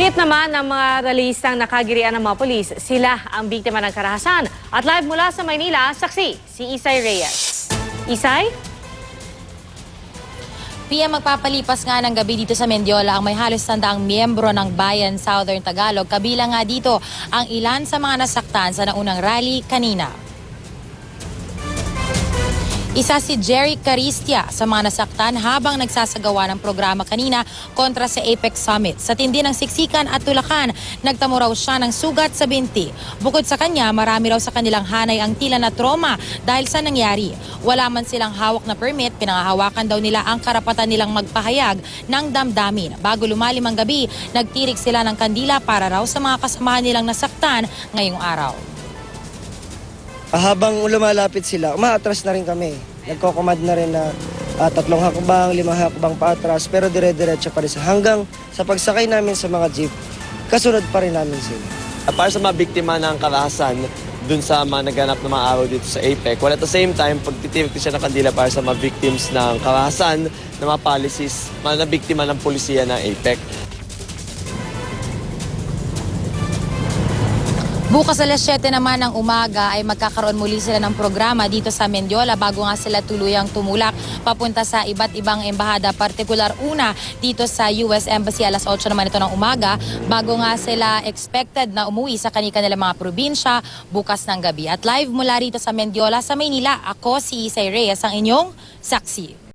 Git naman ng mga ralistang nakagirian ng mga polis, sila ang biktima ng karahasan. At live mula sa Maynila, saksi si Isay Reyes. Isay? PM magpapalipas nga ng gabi dito sa Mendiola ang may halos tandaang miyembro ng Bayan Southern Tagalog. Kabilang nga dito ang ilan sa mga nasaktan sa naunang rally kanina. Isa si Jerry Caristia sa mga nasaktan habang nagsasagawa ng programa kanina kontra sa Apex Summit. Sa tindi ng siksikan at tulakan, nagtamo raw siya ng sugat sa binti. Bukod sa kanya, marami raw sa kanilang hanay ang tila na trauma dahil sa nangyari. Wala man silang hawak na permit, pinangahawakan daw nila ang karapatan nilang magpahayag ng damdamin. Bago lumalim ang gabi, nagtirik sila ng kandila para raw sa mga kasamahan nilang nasaktan ngayong araw. Ah, habang lumalapit sila, umaatras na rin kami. Nagkokomand na rin na ah, tatlong hakbang, limang hakbang paatras, pero dire-diretso pa rin sa hanggang sa pagsakay namin sa mga jeep, kasunod pa rin namin sila. Uh, para sa mga biktima ng karahasan dun sa mga naganap na mga araw dito sa APEC. While at the same time, pagtitirik din siya ng kandila para sa mga victims ng karahasan na mga policies, mga nabiktima ng polisiya ng APEC. Bukas alas 7 naman ng umaga ay magkakaroon muli sila ng programa dito sa Mendiola bago nga sila tuluyang tumulak papunta sa iba't ibang embahada. Partikular una dito sa US Embassy alas 8 naman ito ng umaga bago nga sila expected na umuwi sa kanilang mga probinsya bukas ng gabi. At live mula rito sa Mendiola sa Maynila, ako si Isay Reyes ang inyong saksi.